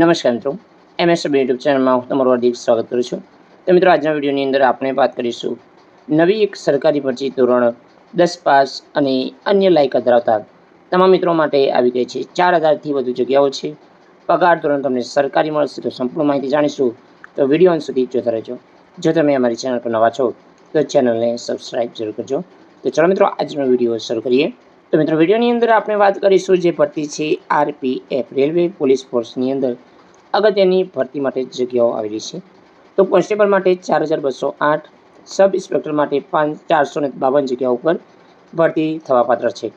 નમસ્કાર મિત્રો. MSB YouTube ચેનલમાં હું તમારું હાર્દિક સ્વાગત કરું છું. તો મિત્રો, આજના વિડીયોની અંદર આપણે વાત કરીશું નવી એક સરકારી ભરતી ધોરણ દસ પાસ અને અન્ય લાયકાત ધરાવતા તમામ મિત્રો માટે આવી ગઈ છે. ચાર હજારથી વધુ જગ્યાઓ છે. પગાર ધોરણ તમને સરકારી મળશે તો સંપૂર્ણ માહિતી જાણીશું. તો વીડિયો અંત સુધી જોતા રહેજો. જો તમે અમારી ચેનલ પર નવા છો, તો ચેનલને સબસ્ક્રાઈબ જરૂર કરજો. તો ચાલો મિત્રો, આજનો વીડિયો શરૂ કરીએ. તો મિત્રો, વિડીયોની અંદર આપણે વાત કરીશું જે ભરતી છે આરપીએફ રેલવે પોલીસ ફોર્સની અંદર. અગત્યની ભરતી માટે જગ્યાઓ આવેલી છે. તો કોન્સ્ટેબલ માટે ચાર હજાર બસો આઠ, સબ ઇન્સ્પેક્ટર માટે પાંચ, ચારસો ને બાવન જગ્યાઓ ઉપર ભરતી થવા પાત્ર છે.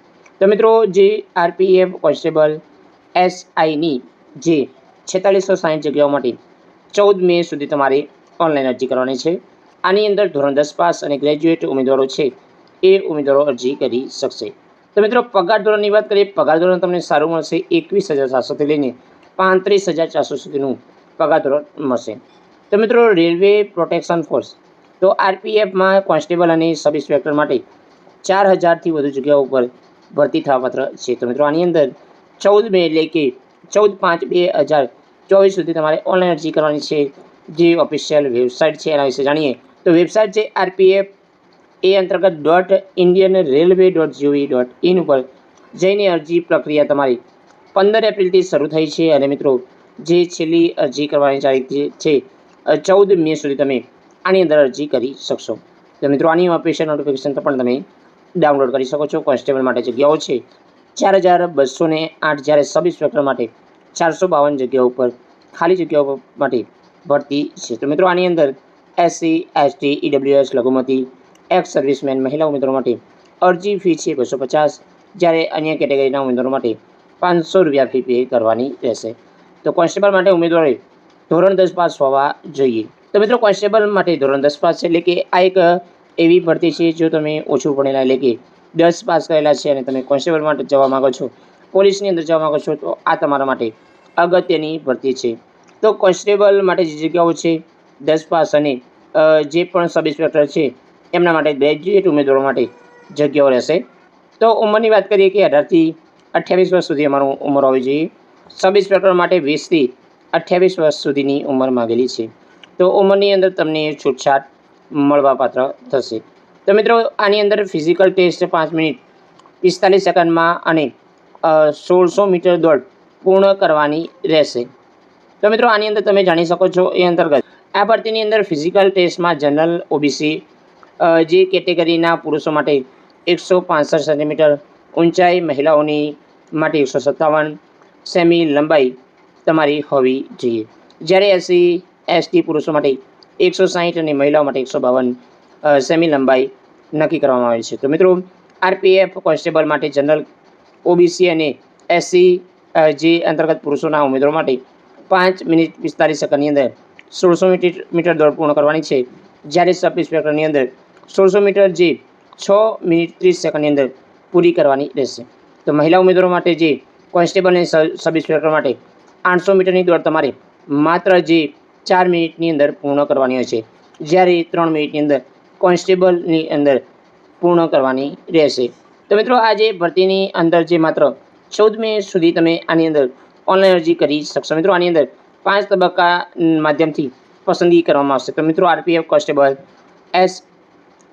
તો મિત્રો, જે આરપીએફ કોન્સ્ટેબલ એસઆઈની જે છેતાલીસો સાઠ જગ્યાઓ માટે ચૌદ મે સુધી તમારે ઓનલાઈન અરજી કરવાની છે. આની અંદર ધોરણ દસ પાસ અને ગ્રેજ્યુએટ ઉમેદવારો છે એ ઉમેદવારો અરજી કરી શકશે. તો મિત્રો, પગાર ધોરણની વાત કરીએ, પગાર ધોરણ તમને સારું મળશે એકવીસ હજાર સાતસોથી લઈને પાંત્રીસ હજાર ચારસો સુધીનું પગાર મળશે. તો મિત્રો, રેલવે પ્રોટેક્શન ફોર્સ, તો આરપીએફમાં કોન્સ્ટેબલ અને સબ ઇન્સ્પેક્ટર માટે ચાર હજારથી વધુ જગ્યાઓ ઉપર ભરતી થવાપાત્ર છે. તો મિત્રો, આની અંદર ચૌદ બે એટલે કે ચૌદ પાંચ બે હજાર ચોવીસ સુધી તમારે ઓનલાઈન અરજી કરવાની છે. જે ઓફિશિયલ વેબસાઇટ છે, એના વિશે જાણીએ. તો વેબસાઇટ છે આરપીએફ એ અંતર્ગત dot Indian railway dot GOV dot in ઉપર જઈને અરજી પ્રક્રિયા તમારી પંદર એપ્રિલથી શરૂ થઈ છે અને મિત્રો, જે છેલ્લી અરજી કરવાની તારીખ છે ચૌદ મે સુધી તમે આની અંદર અરજી કરી શકશો. તો મિત્રો, આની ઓફિશિયલ નોટિફિકેશન પણ તમે ડાઉનલોડ કરી શકો છો. કોન્સ્ટેબલ માટે જગ્યાઓ છે ચાર હજાર બસો ને આઠ. જ્યારે સબ ઇન્સ્પેક્ટર માટે ચારસો બાવન જગ્યાઓ ઉપર, ખાલી જગ્યાઓ માટે ભરતી છે. તો મિત્રો, આની અંદર એસસી એસટી ઈડબ્લ્યુએસ લઘુમતી એક્સ સર્વિસમેન મહિલા ઉમેદવારો માટે અરજી ફી છે બસો પચાસ. જ્યારે અન્ય કેટેગરીના ઉમેદવારો માટે પાંચસો રૂપિયા ફી પે કરવાની રહેશે. તો કોન્સ્ટેબલ માટે ઉમેદવારે ધોરણ દસ પાસ હોવા જોઈએ. તો મિત્રો કોન્સ્ટેબલ માટે ધોરણ દસ પાસ છે, એટલે કે આ એક એવી ભરતી છે, જો તમે ઓછું ભણેલા, એટલે કે દસ પાસ કરેલા છે અને તમે કોન્સ્ટેબલ માટે જવા માગો છો, પોલીસની અંદર જવા માગો છો, તો આ તમારા માટે અગત્યની ભરતી છે. તો કોન્સ્ટેબલ માટે જે જગ્યાઓ છે, દસ પાસ અને જે પણ સબ ઇન્સ્પેક્ટર છે, એમના માટે ગ્રેજ્યુએટ ઉમેદવારો માટે જગ્યાઓ રહેશે. તો ઉંમરની વાત કરીએ કે અઢારથી અઠ્યાવીસ વર્ષ સુધી અમારું ઉંમર હોવી જોઈએ. સબ ઇન્સ્પેક્ટર માટે વીસથી અઠ્યાવીસ વર્ષ સુધીની ઉંમર માગેલી છે. તો ઉંમરની અંદર તમને છૂટછાટ મળવાપાત્ર થશે. તો મિત્રો, આની અંદર ફિઝિકલ ટેસ્ટ પાંચ મિનિટ, પિસ્તાલીસ સેકન્ડમાં અને સોળસો મીટર દોડ પૂર્ણ કરવાની રહેશે. તો મિત્રો, આની અંદર તમે જાણી શકો છો એ અંતર્ગત, આ ભરતીની અંદર ફિઝિકલ ટેસ્ટમાં જનરલ ઓબીસી જે કેટેગરીના પુરુષો માટે એકસો પાંસઠ સેન્ટીમીટર ઊંચાઈ મહિલાઓની માટે એકસો સત્તાવન, સેમી લંબાઈ તમારી હોવી જોઈએ. જ્યારે એસસી, એસટી પુરુષો માટે એકસો સાહીઠ અને મહિલાઓ માટે એકસો બાવન સેમી લંબાઈ નક્કી કરવામાં આવી છે. તો મિત્રો, આરપીએફ કોન્સ્ટેબલ માટે જનરલ, ઓબીસી અને એસસી જે અંતર્ગત પુરુષોના ઉમેદવારો માટે પાંચ મિનિટ પિસ્તાલીસ સેકન્ડની અંદર સોળસો મીટર મીટર દોડ પૂર્ણ કરવાની છે. જ્યારે સબ ઇન્સ્પેક્ટરની અંદર સોળસો મીટર જે છ મિનિટ ત્રીસ સેકન્ડની અંદર પૂરી કરવાની રહેશે. તો મહિલા ઉમેદવારો માટે જે કોન્સ્ટેબલ અને સબ ઇન્સ્પેક્ટર માટે આઠસો મીટરની દોડ તમારે માત્ર જે ચાર મિનિટની અંદર પૂર્ણ કરવાની છે. જ્યારે ત્રણ મિનિટની અંદર કોન્સ્ટેબલની અંદર પૂર્ણ કરવાની રહેશે. તો મિત્રો, આજે ભરતીની અંદર જે માત્ર ચૌદ મે સુધી તમે આની અંદર ઓનલાઈન અરજી કરી શકશો. મિત્રો, આની અંદર પાંચ તબક્કા માધ્યમથી પસંદગી કરવામાં આવશે. તો મિત્રો, આરપીએફ કોન્સ્ટેબલ, એસ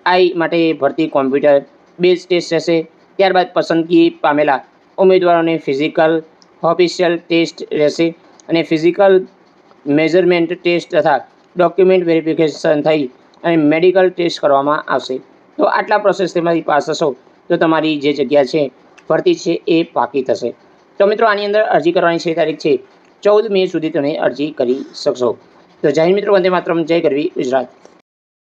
આઈ માટે ભરતી કોમ્પ્યુટર, બેઝ ટેસ્ટ રહેશે ત્યારબાદ પસંદગી પામેલા ઉમેદવારોને ફિઝિકલ ઓફિશિયલ ટેસ્ટ રહેશે અને ફિઝિકલ મેઝરમેન્ટ ટેસ્ટ તથા ડોક્યુમેન્ટ વેરિફિકેશન થઈ અને મેડિકલ ટેસ્ટ કરવામાં આવશે. તો આટલા પ્રોસેસ તેમાંથી પાસ થશો તો તમારી જે જગ્યા છે, ભરતી છે એ પાકી થશે. તો મિત્રો આની અંદર અરજી કરવાની છે તારીખ છે, ચૌદ મે સુધી તમે અરજી કરી શકશો. તો જય મિત્રો, વંદે માત્રમ, જય ગરવી ગુજરાત.